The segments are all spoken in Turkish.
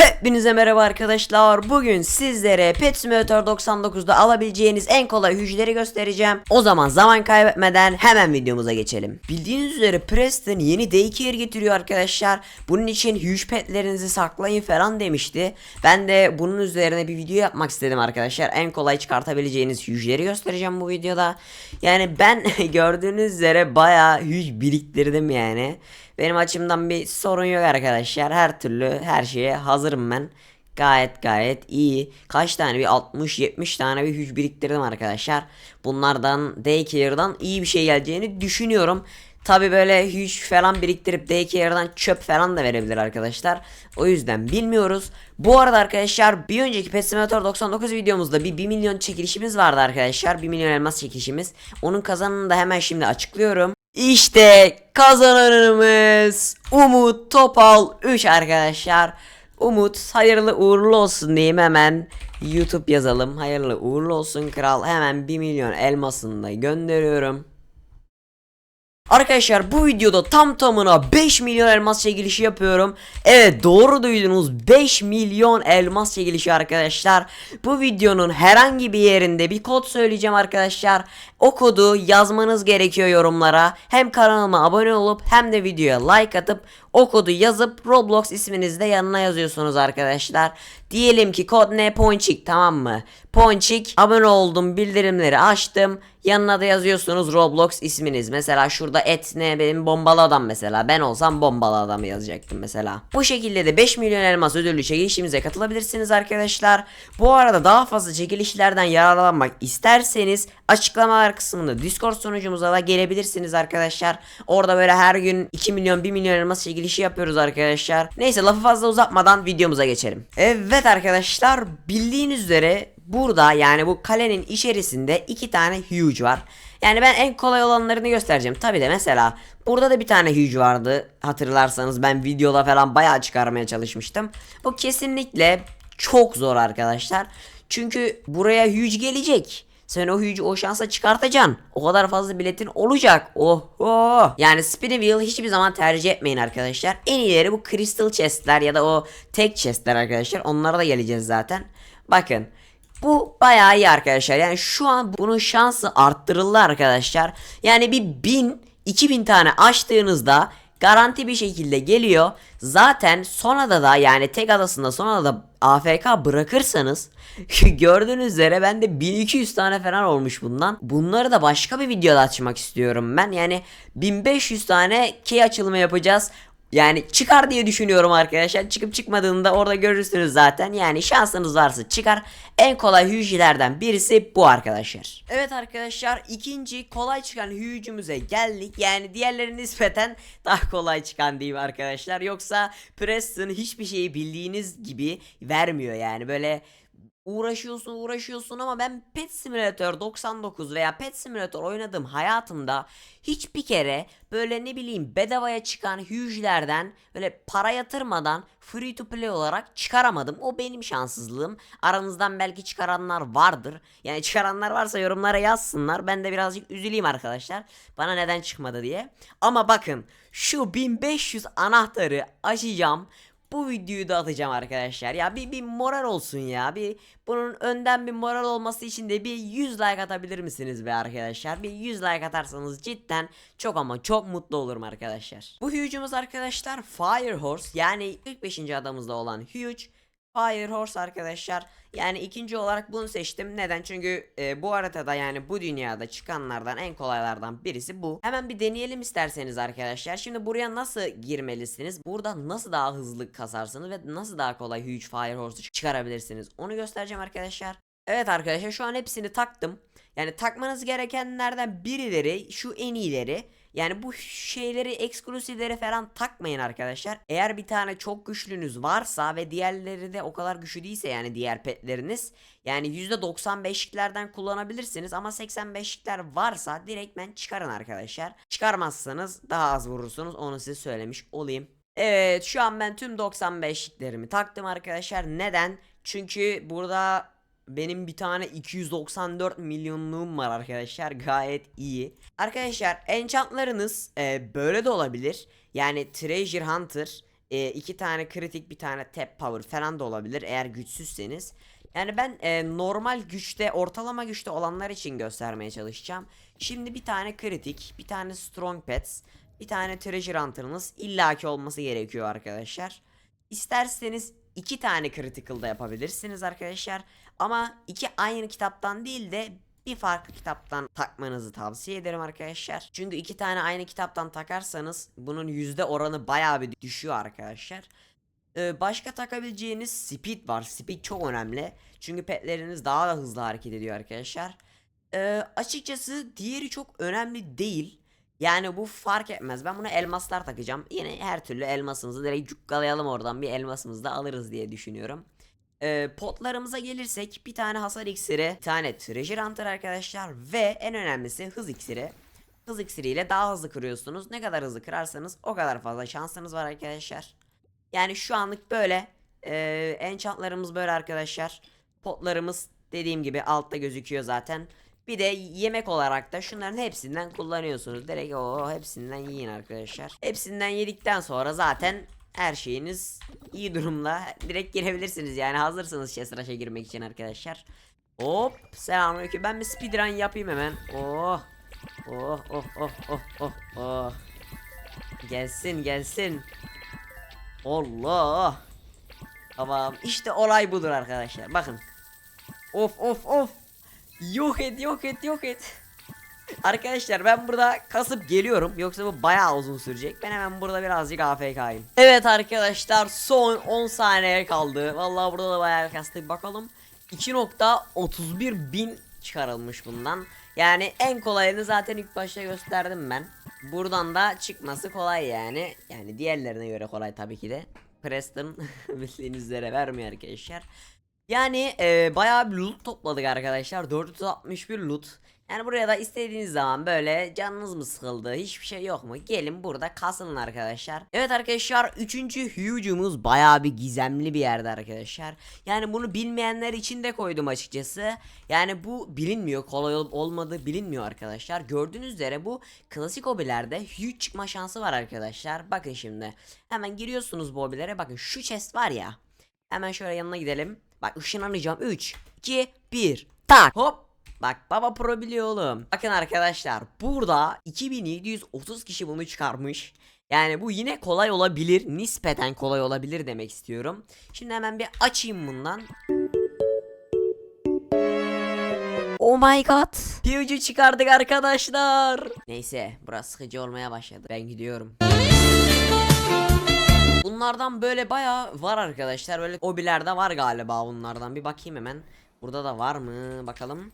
Hepinize merhaba arkadaşlar. Bugün sizlere Pet Simulator 99'da alabileceğiniz en kolay hücreleri göstereceğim. O zaman zaman kaybetmeden hemen videomuza geçelim. Bildiğiniz üzere Preston yeni daycare getiriyor arkadaşlar. Bunun için huge petlerinizi saklayın falan demişti. Ben de bunun üzerine bir video yapmak istedim arkadaşlar. En kolay çıkartabileceğiniz hücreleri göstereceğim bu videoda. Yani ben gördüğünüz üzere bayağı huge biriktirdim yani. Benim açımdan bir sorun yok arkadaşlar. Her türlü her şeye hazırım ben. Gayet gayet iyi. Kaç tane bir 60-70 tane bir hüc biriktirdim arkadaşlar. Bunlardan Daycare'dan iyi bir şey geleceğini düşünüyorum. Tabi böyle hüc falan biriktirip Daycare'dan çöp falan da verebilir arkadaşlar. O yüzden bilmiyoruz. Bu arada arkadaşlar bir önceki Pet Simulator 99 videomuzda bir 1 milyon çekilişimiz vardı arkadaşlar. 1 milyon elmas çekilişimiz. Onun kazanını da hemen şimdi açıklıyorum. İşte kazananımız Umut Topal 3 arkadaşlar. Umut hayırlı uğurlu olsun diyeyim hemen YouTube yazalım. Hayırlı uğurlu olsun kral. Hemen 1 milyon elmasını da gönderiyorum. Arkadaşlar bu videoda tam tamına 5 milyon elmas çekilişi yapıyorum. Evet doğru duydunuz 5 milyon elmas çekilişi arkadaşlar. Bu videonun herhangi bir yerinde bir kod söyleyeceğim arkadaşlar. O kodu yazmanız gerekiyor yorumlara. Hem kanalıma abone olup hem de videoya like atıp o kodu yazıp Roblox isminizi de yanına yazıyorsunuz arkadaşlar. Diyelim ki kod ne Ponçik tamam mı? Ponçik abone oldum bildirimleri açtım. Yanına da yazıyorsunuz Roblox isminiz. Mesela şurada et ne benim bombalı adam mesela. Ben olsam bombalı adamı yazacaktım mesela. Bu şekilde de 5 milyon elmas ödüllü çekilişimize katılabilirsiniz arkadaşlar. Bu arada daha fazla çekilişlerden yararlanmak isterseniz açıklamalar kısmında Discord sunucumuza da gelebilirsiniz arkadaşlar. Orada böyle her gün 2 milyon 1 milyon elmas çekilişi yapıyoruz arkadaşlar. Neyse lafı fazla uzatmadan videomuza geçelim. Evet arkadaşlar bildiğiniz üzere burada yani bu kalenin içerisinde iki tane huge var. Yani ben en kolay olanlarını göstereceğim. Tabi de mesela burada da bir tane huge vardı. Hatırlarsanız ben videoda falan bayağı çıkarmaya çalışmıştım. Bu kesinlikle çok zor arkadaşlar. Çünkü buraya huge gelecek. Sen o huge'u o şansa çıkartacaksın. O kadar fazla biletin olacak. Oh oh. Yani wheel hiçbir zaman tercih etmeyin arkadaşlar. En iyileri bu crystal chest'ler ya da o tek chest'ler arkadaşlar. Onlara da geleceğiz zaten. Bakın. Bu bayağı iyi arkadaşlar. Yani şu an bunun şansı arttırıldı arkadaşlar. Yani bir 1000 2000 tane açtığınızda garanti bir şekilde geliyor. Zaten sonada da yani tek adasında sonada da AFK bırakırsanız gördüğünüz üzere bende 1200 tane falan olmuş bundan. Bunları da başka bir videoda açmak istiyorum ben. Yani 1500 tane key açılımı yapacağız. Yani çıkar diye düşünüyorum arkadaşlar. Çıkıp çıkmadığında orada görürsünüz zaten. Yani şansınız varsa çıkar. En kolay hücrelerden birisi bu arkadaşlar. Evet arkadaşlar ikinci kolay çıkan hücumuza geldik. Yani diğerleri nispeten daha kolay çıkan diyeyim arkadaşlar. Yoksa Preston hiçbir şeyi bildiğiniz gibi vermiyor yani. Böyle uğraşıyorsun uğraşıyorsun ama ben Pet Simulator 99 veya Pet Simulator oynadığım hayatımda hiçbir kere böyle ne bileyim bedavaya çıkan hücrelerden böyle para yatırmadan free to play olarak çıkaramadım. O benim şanssızlığım. Aranızdan belki çıkaranlar vardır. Yani çıkaranlar varsa yorumlara yazsınlar. Ben de birazcık üzüleyim arkadaşlar. Bana neden çıkmadı diye. Ama bakın şu 1500 anahtarı açacağım. Bu videoyu da atacağım arkadaşlar. Ya bir, bir moral olsun ya. Bir bunun önden bir moral olması için de bir 100 like atabilir misiniz be arkadaşlar? Bir 100 like atarsanız cidden çok ama çok mutlu olurum arkadaşlar. Bu huge'umuz arkadaşlar Fire Horse yani 45. adamızda olan huge Fire Horse arkadaşlar. Yani ikinci olarak bunu seçtim. Neden? Çünkü e, bu haritada yani bu dünyada çıkanlardan en kolaylardan birisi bu. Hemen bir deneyelim isterseniz arkadaşlar. Şimdi buraya nasıl girmelisiniz? Burada nasıl daha hızlı kasarsınız ve nasıl daha kolay Huge Fire Horse'u çıkarabilirsiniz? Onu göstereceğim arkadaşlar. Evet arkadaşlar şu an hepsini taktım. Yani takmanız gerekenlerden birileri şu en iyileri. Yani bu şeyleri eksklusifleri falan takmayın arkadaşlar. Eğer bir tane çok güçlünüz varsa ve diğerleri de o kadar güçlü değilse yani diğer petleriniz yani %95'liklerden kullanabilirsiniz ama 85'likler varsa direktmen çıkarın arkadaşlar. Çıkarmazsanız daha az vurursunuz onu size söylemiş olayım. Evet şu an ben tüm 95'liklerimi taktım arkadaşlar. Neden? Çünkü burada benim bir tane 294 milyonluğum var arkadaşlar gayet iyi. Arkadaşlar enchantlarınız e, böyle de olabilir. Yani Treasure Hunter e, iki tane kritik bir tane tap power falan da olabilir eğer güçsüzseniz. Yani ben e, normal güçte ortalama güçte olanlar için göstermeye çalışacağım. Şimdi bir tane kritik, bir tane strong pets, bir tane treasure hunter'ınız illaki olması gerekiyor arkadaşlar. İsterseniz iki tane critical da yapabilirsiniz arkadaşlar. Ama iki aynı kitaptan değil de bir farklı kitaptan takmanızı tavsiye ederim arkadaşlar. Çünkü iki tane aynı kitaptan takarsanız bunun yüzde oranı bayağı bir düşüyor arkadaşlar. Ee, başka takabileceğiniz speed var. Speed çok önemli. Çünkü petleriniz daha da hızlı hareket ediyor arkadaşlar. Ee, açıkçası diğeri çok önemli değil. Yani bu fark etmez. Ben buna elmaslar takacağım. Yine her türlü elmasımızı direkt cukkalayalım oradan bir elmasımızı da alırız diye düşünüyorum. Ee, potlarımıza gelirsek bir tane hasar iksiri, bir tane treasure hunter arkadaşlar ve en önemlisi hız iksiri. Hız iksiriyle daha hızlı kırıyorsunuz. Ne kadar hızlı kırarsanız o kadar fazla şansınız var arkadaşlar. Yani şu anlık böyle. Ee, enchantlarımız böyle arkadaşlar. Potlarımız dediğim gibi altta gözüküyor zaten. Bir de yemek olarak da şunların hepsinden kullanıyorsunuz. Direkt o hepsinden yiyin arkadaşlar. Hepsinden yedikten sonra zaten her şeyiniz iyi durumda. Direkt girebilirsiniz yani hazırsınız chest rush'a girmek için arkadaşlar. Hop selamünaleyküm. Ben bir speedrun yapayım hemen. Oh. Oh oh oh oh oh oh. Gelsin gelsin. Allah. Tamam işte olay budur arkadaşlar. Bakın. Of of of. Yok et yok et yok et. Arkadaşlar ben burada kasıp geliyorum. Yoksa bu bayağı uzun sürecek. Ben hemen burada birazcık AFK'yim. Evet arkadaşlar son 10 saniye kaldı. Vallahi burada da bayağı kastık. Bakalım 2.31 bin çıkarılmış bundan. Yani en kolayını zaten ilk başta gösterdim ben. Buradan da çıkması kolay yani. Yani diğerlerine göre kolay tabii ki de. Preston bildiğiniz üzere vermiyor arkadaşlar. Yani e, bayağı bir loot topladık arkadaşlar. 461 loot. Yani buraya da istediğiniz zaman böyle canınız mı sıkıldı hiçbir şey yok mu gelin burada kasılın arkadaşlar. Evet arkadaşlar 3. huge'umuz bayağı bir gizemli bir yerde arkadaşlar. Yani bunu bilmeyenler için de koydum açıkçası. Yani bu bilinmiyor kolay olup olmadığı bilinmiyor arkadaşlar. Gördüğünüz üzere bu klasik hobilerde huge çıkma şansı var arkadaşlar. Bakın şimdi hemen giriyorsunuz bu hobilere bakın şu chest var ya. Hemen şöyle yanına gidelim. Bak ışınlanacağım 3 2 1 tak hop Bak baba pro biliyor oğlum. Bakın arkadaşlar burada 2730 kişi bunu çıkarmış. Yani bu yine kolay olabilir. Nispeten kolay olabilir demek istiyorum. Şimdi hemen bir açayım bundan. Oh my god. Huge'u çıkardık arkadaşlar. Neyse burası sıkıcı olmaya başladı. Ben gidiyorum. Bunlardan böyle baya var arkadaşlar. Böyle hobilerde var galiba bunlardan. Bir bakayım hemen. Burada da var mı? Bakalım.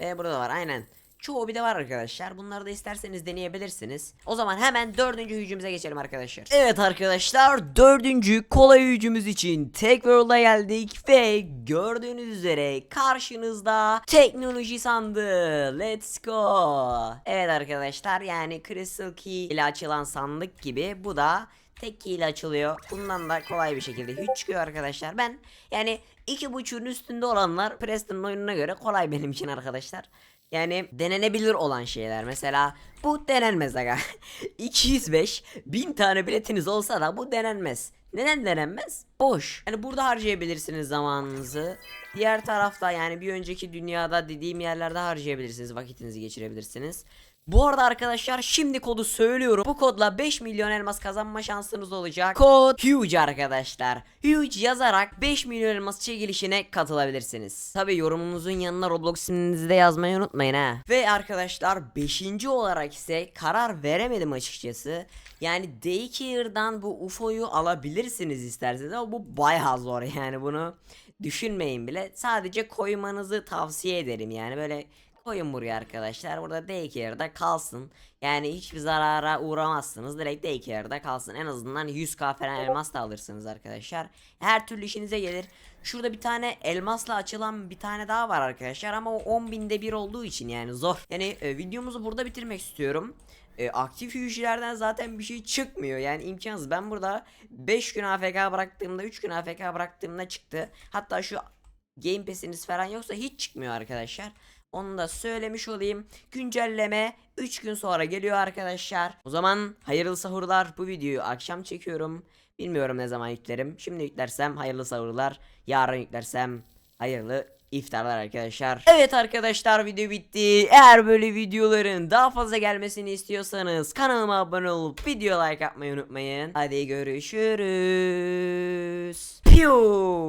Ve burada var aynen. Çoğu hobide var arkadaşlar. Bunları da isterseniz deneyebilirsiniz. O zaman hemen dördüncü hücumuza geçelim arkadaşlar. Evet arkadaşlar dördüncü kolay hücumuz için Tech World'a geldik ve gördüğünüz üzere karşınızda teknoloji sandığı. Let's go. Evet arkadaşlar yani Crystal Key ile açılan sandık gibi bu da tek ile açılıyor. Bundan da kolay bir şekilde hiç çıkıyor arkadaşlar. Ben yani iki buçuğun üstünde olanlar Preston'ın oyununa göre kolay benim için arkadaşlar. Yani denenebilir olan şeyler. Mesela bu denenmez aga. 205 bin tane biletiniz olsa da bu denenmez. Neden denenmez? Boş. Yani burada harcayabilirsiniz zamanınızı. Diğer tarafta yani bir önceki dünyada dediğim yerlerde harcayabilirsiniz. Vakitinizi geçirebilirsiniz. Bu arada arkadaşlar şimdi kodu söylüyorum. Bu kodla 5 milyon elmas kazanma şansınız olacak. Kod HUGE arkadaşlar. HUGE yazarak 5 milyon elmas çekilişine katılabilirsiniz. Tabi yorumunuzun yanına Roblox isminizi de yazmayı unutmayın ha. Ve arkadaşlar 5. olarak ise karar veremedim açıkçası. Yani Daycare'dan bu UFO'yu alabilirsiniz isterseniz ama bu bayağı zor yani bunu düşünmeyin bile. Sadece koymanızı tavsiye ederim yani böyle Koyun buraya arkadaşlar. Burada daycare'da kalsın. Yani hiçbir zarara uğramazsınız. Direkt daycare'da kalsın. En azından 100k falan elmas da alırsınız arkadaşlar. Her türlü işinize gelir. Şurada bir tane elmasla açılan bir tane daha var arkadaşlar. Ama o 10 binde bir olduğu için yani zor. Yani e, videomuzu burada bitirmek istiyorum. E, aktif hücrelerden zaten bir şey çıkmıyor. Yani imkansız. Ben burada 5 gün AFK bıraktığımda 3 gün AFK bıraktığımda çıktı. Hatta şu Game Pass'iniz falan yoksa hiç çıkmıyor arkadaşlar. Onu da söylemiş olayım. Güncelleme 3 gün sonra geliyor arkadaşlar. O zaman hayırlı sahurlar. Bu videoyu akşam çekiyorum. Bilmiyorum ne zaman yüklerim. Şimdi yüklersem hayırlı sahurlar. Yarın yüklersem hayırlı iftarlar arkadaşlar. Evet arkadaşlar video bitti. Eğer böyle videoların daha fazla gelmesini istiyorsanız kanalıma abone olup video like atmayı unutmayın. Hadi görüşürüz. Piu.